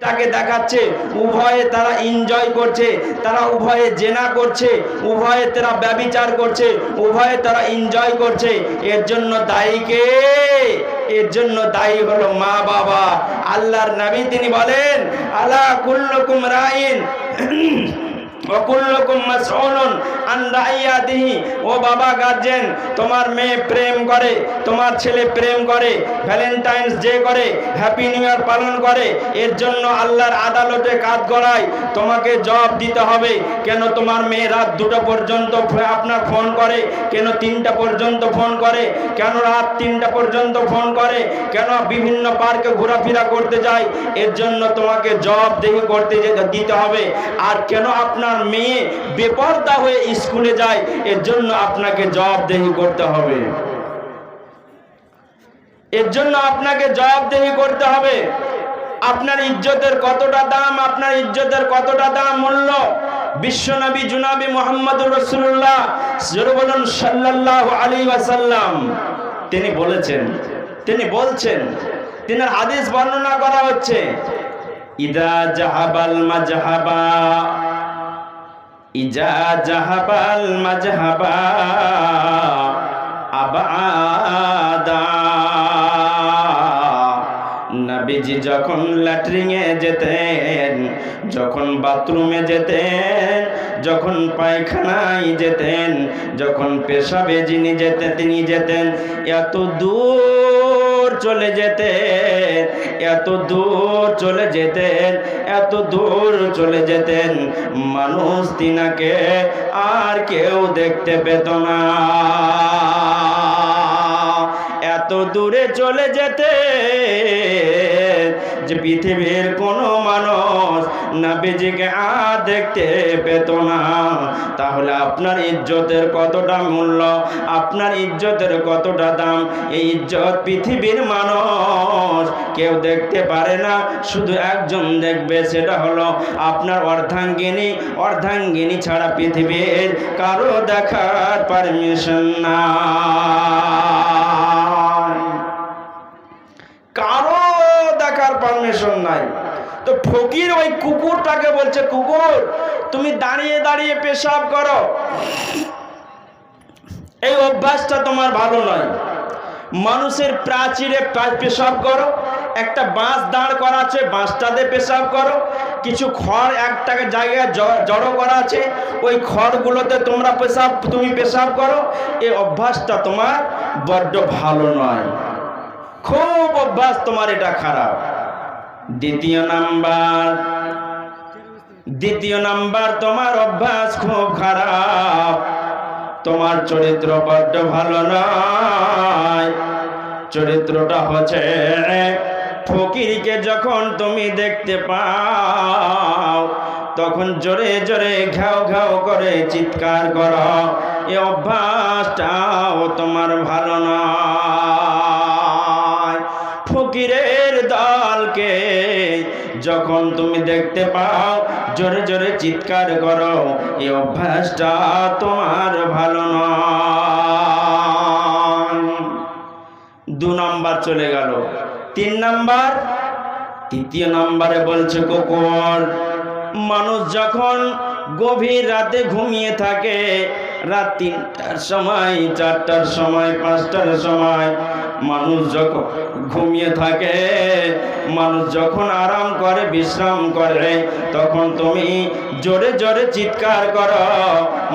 তাকে দেখাচ্ছে, উভয়ে তারা এনজয় করছে, তারা উভয়ে জেনা করছে, উভয়ে তারা ব্যবিচার করছে, উভয়ে তারা এনজয় করছে। এর জন্য দায়ীকে এর জন্য দায়ী হলো মা বাবা। আল্লাহর নবী তিনি বলেন, আলা কুল্লুকুম রাইন। ও বাবা গার্জেন, তোমার মেয়ে প্রেম করে, তোমার ছেলে প্রেম করে, ভ্যালেন্টাইন্স ডে করে, হ্যাপি নিউ ইয়ার পালন করে, এর জন্য আল্লাহর আদালতে কাজ করায় তোমাকে জবাব দিতে হবে, কেন তোমার মেয়ে রাত দুটো পর্যন্ত আপনার ফোন করে, কেন তিনটা পর্যন্ত ফোন করে, কেন রাত তিনটা পর্যন্ত ফোন করে, কেন বিভিন্ন পার্কে ঘোরাফেরা করতে যায়, এর জন্য তোমাকে জবাবদেহি করতে দিতে হবে, আর কেন আপনার মেয়ে বেপর্দা হয়ে স্কুলে যায় এর জন্য আপনাকে জবাবদেহি করতে হবে। এর জন্য আপনাকে জবাবদেহি করতে হবে। আপনার ইজ্জতের কতটা দাম, আপনার ইজ্জতের কতটা দাম মূল্য? বিশ্বনবী জুনাবি মোহাম্মদুর রসুল্লাহ বলুন, সাল্লাল্লাহু আলাইহি ওয়াসাল্লাম। তিনি বলেছেন, তিনি বলছেন তিনি হাদিস বর্ণনা করা হচ্ছে, ইদা জাহাবাল মাজহাবা। ইজা জাহাবাল মাজহাবা আবাদা। নবীজি যখন ল্যাট্রিংয়ে যেতেন, যখন বাথরুমে যেতেন, যখন পায়খানায় যেতেন, যখন পেশাবে যিনি যেতেন তিনি যেতেন, এত দূর চলে যেতেন, এত দূর চলে যেতেন, এত দূর চলে যেতেন। মানুষ তিনাকে আর কেউ দেখতে পেত না। এত দূরে চলে যেতে, যে পৃথিবীর কোনো মানুষ নাবিজিকে আর দেখতে পেত না। তাহলে আপনার ইজ্জতের কতটা মূল্য, আপনার ইজ্জতের কতটা দাম? এই ইজ্জত পৃথিবীর মানুষ কেউ দেখতে পারে না, শুধু একজন দেখবে, সেটা হলো আপনার অর্ধাঙ্গিনী। অর্ধাঙ্গিনী ছাড়া পৃথিবীর কারও দেখার পারমিশন না কারও দেখার পারমিশন নাই। তো ফকির ওই কুকুরটাকে বলছে, কুকুর, তুমি দাঁড়িয়ে দাঁড়িয়ে পেশাব করো। এই অভ্যাসটা তোমার ভালো নয়। মানুষের প্রাচীরে পেশাব করো। একটা বাঁশ দাঁড় করা আছে বাঁশটাতে পেশাব করো। কিছু খড় একটা জায়গায় জড়ো করা আছে, ওই খড়গুলোতে তোমরা পেশাব তুমি পেশাব করো। এই অভ্যাসটা তোমার বড্ড ভালো নয়। খুব অভ্যাস তোমার এটা খারাপ। দ্বিতীয় নাম্বার। দ্বিতীয় নাম্বার, তোমার অভ্যাস খুব খারাপ। তোমার চরিত্র বড্ড ভালো নয়। চরিত্রটা হচ্ছে ফকিরকে যখন তুমি দেখতে পাও, তখন জোরে জোরে ঘাও ঘাও করে চিৎকার করো, এ অভ্যাসটাও তোমার ভালো নয়। ফকিরের দলকে যখন তুমি দেখতে পাও, জোরে জোরে চিৎকার করো, এই অভ্যাসটা তোমার ভালো নয়। দু নাম্বার চলে গেল। তিন নাম্বার, তৃতীয় নাম্বারে বলছে, কুকুর, মানুষ যখন গভীর রাতে ঘুমিয়ে থাকে রাত তিনটার সময়, চারটার সময়, পাঁচটার সময় মানুষ যখন ঘুমিয়ে থাকে, মানুষ যখন আরাম করে, বিশ্রাম করে, তখন তুমি জোরে জোরে চিৎকার করো,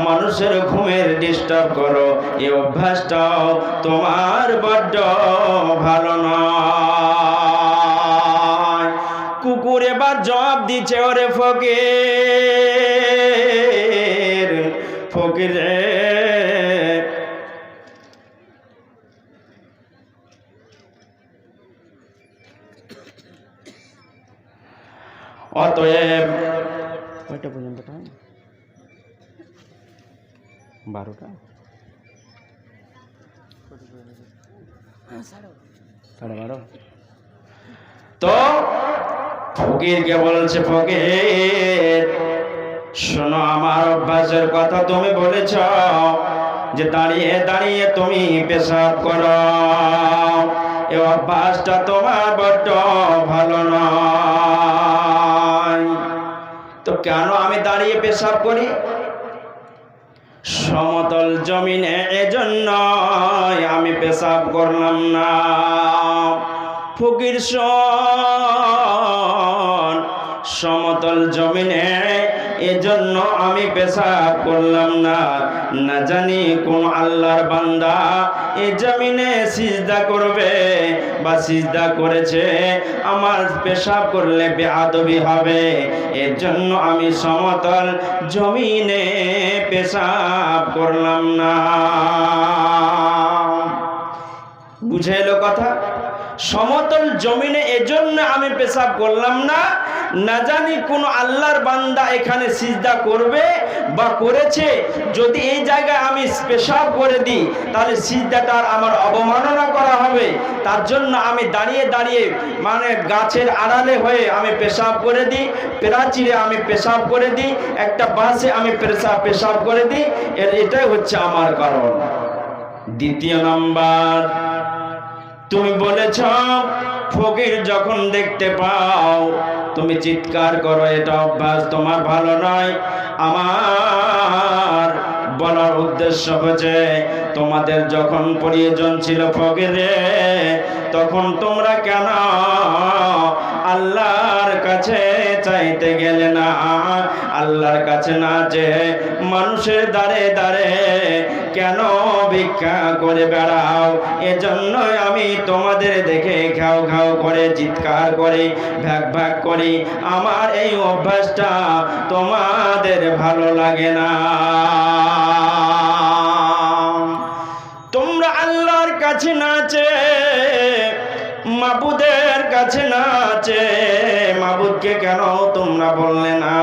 মানুষের ঘুমের ডিস্টার্ব করো। এই অভ্যাসটাও তোমার বড্ড ভালো নয়। কুকুর এবার জবাব দিচ্ছে, ওরে ফকির ফকির রে অতএব কয়টা পর্যন্ত টাইম বারোটা? সাড়ে বারো? তো ফকিরকে বলছে ফকির শোনো আমার অভ্যাসের কথা তুমি বলেছ যে দাঁড়িয়ে দাঁড়িয়ে তুমি পেশাব করো। এ অভ্যাসটা তোমার বড্ড ভালো নয়। কেন আমি দাঁড়িয়ে পেশাব করি? সমতল জমিনে এজন্য আমি পেশাব করলাম না। ফকির সমতল জমিনে এজন্য আমি পেশাব করলাম না। না জানি কোন আল্লাহর বান্দা এ জমিনে সিজদা করবে বা সিজদা করেছে। আমার পেশাব করলে বেআদবি হবে। এর জন্য আমি সমতল জমিনে পেশাব করলাম না। বুঝে এলো কথা? সমতল জমিনে এজন্য আমি পেশাব করলাম না। না জানি কোন আল্লাহর বান্দা এখানে সিজদা করবে বা করেছে। যদি এই জায়গায় আমি পেশাব করে দিই, তাহলে সিজদাটার আমার অবমাননা করা হবে। তার জন্য আমি দাঁড়িয়ে দাঁড়িয়ে মানে গাছের আড়ালে হয়ে আমি পেশাব করে দিই, প্রাচীরে আমি পেশাব করে দিই, একটা বাসে আমি পেশাব পেশাব করে দিই। এর এটাই হচ্ছে আমার কারণ। দ্বিতীয় নাম্বার তুমি বলেছ, ফকির যখন দেখতে পাও, তুমি চিৎকার করো, এটা অভ্যাস তোমার ভালো নয়। আমার বলার উদ্দেশ্য হচ্ছে, তোমাদের যখন প্রয়োজন ছিল ফকিরে, তখন তোমরা কেন আল্লাহর কাছে চাইতে গেলে না? আল্লাহর কাছে না যে মানুষের দ্বারে দ্বারে কেন ভিক্ষা করে বেড়াও। এজন্যই আমি তোমাদের দেখে ঘাও ঘাও করে, চিৎকার করে ভ্যাক ভ্যাক করি। আমার এই অভ্যাসটা তোমাদের ভালো লাগে না। তোমরা আল্লাহর কাছে নাচে মাবুদের কাছে নাচে মাবুদকে কেন তোমরা বললে না?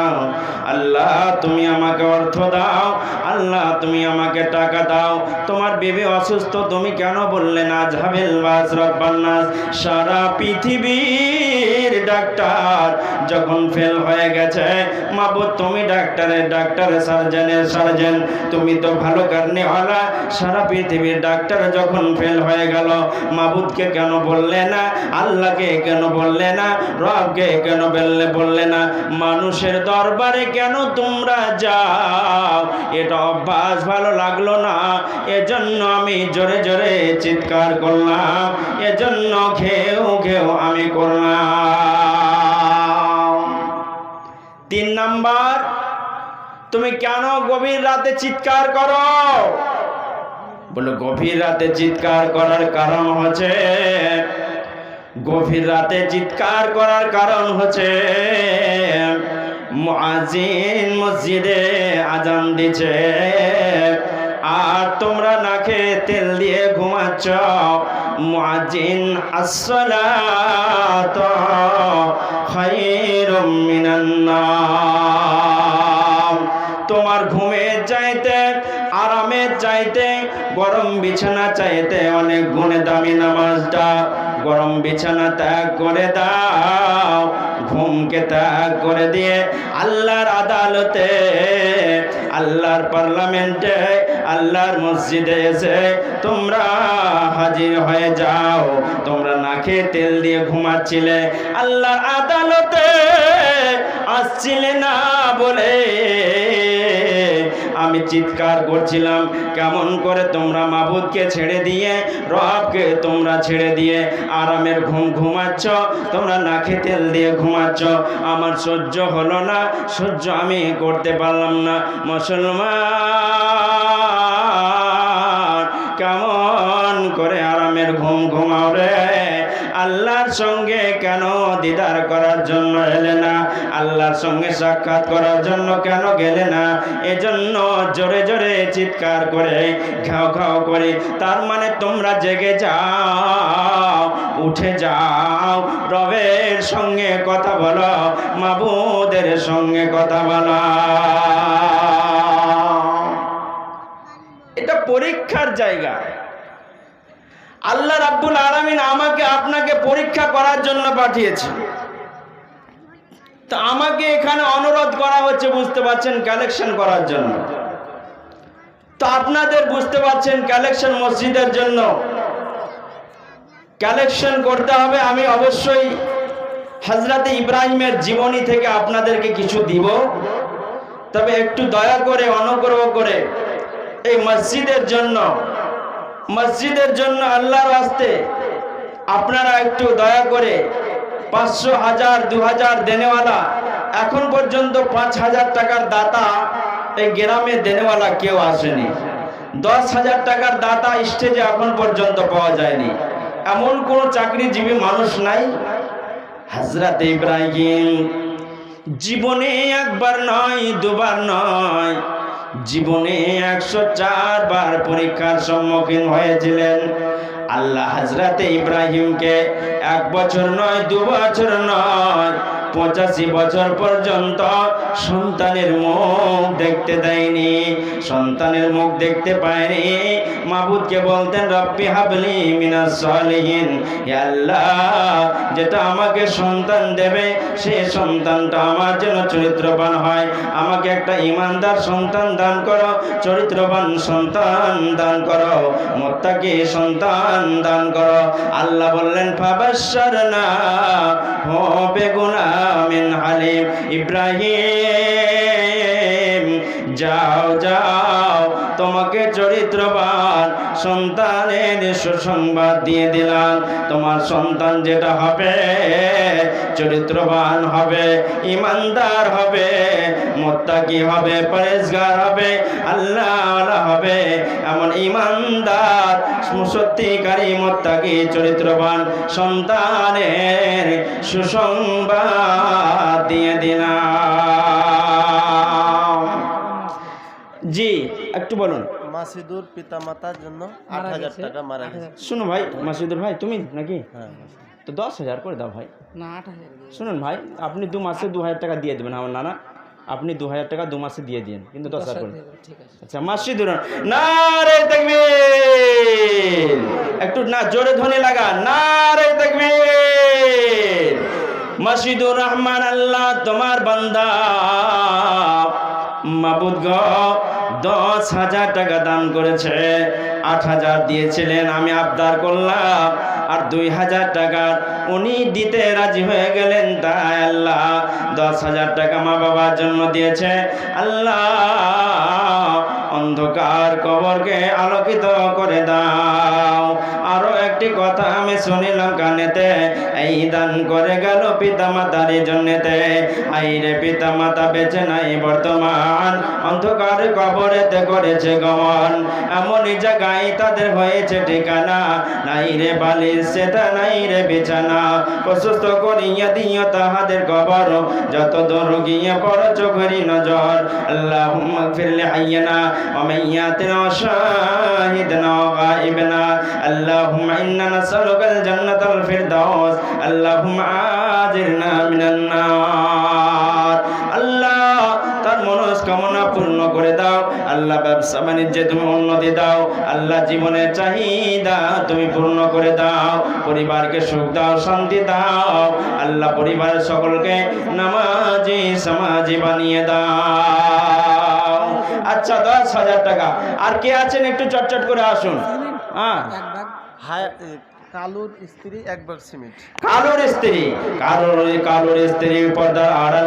আল্লাহ, তুমি আমাকে অর্থ দাও। আল্লাহ, তুমি আমাকে টাকা দাও। তোমার বেবি অসুস্থ, তুমি কেন বললে না? ঝাবেল বাস রব্বান্নাস সারা পৃথিবীর ডাক্তার, যখন ফেল হয়ে গেছে মাবুদ তুমি ডাক্তারের সার্জেনের সার্জেন তুমি তো ভালো কারণে হলা সারা পৃথিবীর ডাক্তার যখন ফেল হয়ে গেল, মাবুদকে কেন বললে না? আল্লাহকে কেন বললে না? রবকে কেন বললে বললে না? মানুষের দরবারে কেন তোমরা যাও? এটা অভ্যাস ভালো লাগল না। এজন্য আমি জোরে জোরে চিৎকার করলাম। এজন্য ঘেউ ঘেউ আমি করলাম। তিন নাম্বার, তুমি কেন গভীর রাতে চিৎকার করো? বলে, গভীর রাতে চিৎকার করার কারণ হচ্ছে, গভীর রাতে চিৎকার করার কারণ হচ্ছে মুয়াজ্জিন মসজিদে আজান দিছে আর তোমরা নাকে তেল দিয়ে ঘুমাচ্ছ। নাম তোমার ঘুমের চাইতে আরামের চাইতে, গরম বিছানা চাইতে অনেক গুণে দামি নামাজটা। গরম বিছানা ত্যাগ করে দাও, ঘুমকে ত্যাগ করে দিয়ে আল্লাহর আদালতে, আল্লাহর পার্লামেন্টে আল্লাহর মসজিদে এসে তোমরা হাজির হয়ে যাও। তোমরা নাকে তেল দিয়ে ঘুমাচ্ছিলে। আল্লাহর আদালতে আসছিলে না বলে আমি চিৎকার করছিলাম, কেমন করে তোমরা মাবুদকে ছেড়ে দিয়ে, রবকে তোমরা ছেড়ে দিয়ে আরামের ঘুম ঘুমাচ্ছ? তোমরা নাকে তেল দিয়ে ঘুমাচ্ছ। আমার সহ্য হলো না, সহ্য আমি করতে পারলাম না। মুসলমান সঙ্গে কেন দিদার করার জন্য এলে না? আল্লাহর সঙ্গে সাক্ষাৎ করার জন্য কেন গেলে না? এজন্য জোরে জোরে চিৎকার করে, ঘাও ঘাও করে, তার মানে তোমরা জেগে যাও, উঠে যাও, রবের সঙ্গে কথা বলো, মাবুদের সঙ্গে কথা বলো। এটা পরীক্ষার জায়গা। আল্লাহ রাব্বুল আলামিন আমাকে আপনাকে পরীক্ষা করার জন্য পাঠিয়েছে। তা আমাকে এখানে অনুরোধ করা হচ্ছে, বুঝতে পারছেন কালেকশন করার জন্য। তো আপনাদের বুঝতে পারছেন কালেকশন মসজিদের জন্য। কালেকশন করতে হবে, আমি অবশ্যই হজরত ইব্রাহিমের জীবনী থেকে আপনাদেরকে কিছু দিব। তবে একটু দয়া করে, অনুগ্রহ করে এই মসজিদের জন্য মসজিদের জন্য আল্লাহর আসতে আপনারা একটু দয়া করে পাঁচশো হাজার, দু হাজার দেনেওয়ালা, এখন পর্যন্ত পাঁচ হাজার টাকার দাতা এই গ্রামে দেনেওয়ালা কেউ আসেনি। দশ হাজার টাকার দাতা স্টেজে এখন পর্যন্ত পাওয়া যায়নি। এমন কোনো চাকরিজীবী মানুষ নাই? হাজরাত ইব্রাহিম। জীবনে একবার নয়, দুবার নয় জীবনে একশো চারবার পরীক্ষার সম্মুখীন হয়েছিলেন। আল্লাহ হাজরাতে ইব্রাহিমকে এক বছর নয়, দু বছর নয় পঁচাশি বছর পর্যন্ত সন্তানের মুখ দেখতে দেয়নি, সন্তানের মুখ দেখতে পায়নি। মাবুদকে বলতেন, রব্বি হাবলি মিনাস সলিহিন। আল্লাহ, যেটা আমাকে সন্তান দেবে সেই সন্তানটা আমার যেন চরিত্রবান হয়। আমাকে একটা ইমানদার সন্তান দান করো, চরিত্রবান সন্তান দান করো, মোত্তাকি সন্তান দান করো। আল্লাহ বললেন ফাবাসার না হবে গুনামিন হালিম। ইব্রাহিম যাও যাও তোমাকে চরিত্রবান সন্তানের সুসংবাদ দিয়ে দিলাম, তোমার সন্তান যেটা হবে, চরিত্রবান হবে, ইমানদার হবে, মোত্তাকি হবে পরেজগার হবে আল্লাহ হবে, এমন ইমানদার, সত্যিকারী মোত্তাকি, চরিত্রবান সন্তানের সুসংবাদ দিয়ে দিলাম। জি, একটু বলুন। মাসিদুর পিতামাতার জন্য আট হাজার টাকা মারা গেছে। শুনো ভাই মাসুদুর ভাই তুমি নাকি? হ্যাঁ তো দশ হাজার করে দাও ভাই। না আট হাজার শুনুন ভাই আপনি দু মাসে দু হাজার টাকা দিয়ে দেবেন আমার নানা। আপনি দু হাজার টাকা দু মাসে দিয়ে দিন কিন্তু দশ হাজার করে। ঠিক আছে। আচ্ছা মাসিদুর না রে তাকবীর। একটু না জোরে ধ্বনি লাগা না রে তাকবীর। মাসিদুর রহমান আল্লাহ তোমার বান্দা। মাবুদ গ দশ হাজার টাকা দান করেছে, আট হাজার দিয়েছিলেন, আমি আবদার করলাম। আর দুই হাজার টাকা উনি দিতে রাজি হয়ে গেলেন তাই আল্লাহ দশ হাজার টাকা মা বাবার জন্য দিয়েছে। আল্লাহ অন্ধকার কবরকে আলোকিত করে দাও। আরও একটি কথা আমি শুনিলাম কানেতে। এই দান করে গেল পিতা মাতার জন্যতে। আই রে পিতা মাতা বেঁচে নাই বর্তমান। অন্ধকার কবরেতে করেছে গমন। এমনই জায়গায় তাদের হয়েছে ঠিকানা। নাই রে বালিশ সেটা নাই রে বিছানা প্রশস্ত করিয়া দিও তাহাদের কবর যত দূর গিয়ে পড় চোখেরই নজর আল্লাহ ফিরলে হাইয়ানা ومياتنا وشاهدنا وغائبنا اللهم إنا نسألك الجنة الفردوس اللهم عاجرنا من النار পূর্ণ করে দাও। আল্লাহ ব্যবসা বাণিজ্যে তুমি উন্নতি দাও। আল্লাহ জীবনের চাহিদা তুমি পূর্ণ করে দাও। পরিবারকে সুখ দাও শান্তি দাও। আল্লাহ পরিবারের সকলকে নামাজি সমাজি বানিয়ে দাও। আচ্ছা দশ হাজার টাকা। আর কে আছেন? একটু চটচট করে আসুন। হ্যাঁ। কালুর স্ত্রী এক বাগ সিমেন্ট কালোর স্ত্রী। কালোর কালোর স্ত্রী পর্দার আড়াল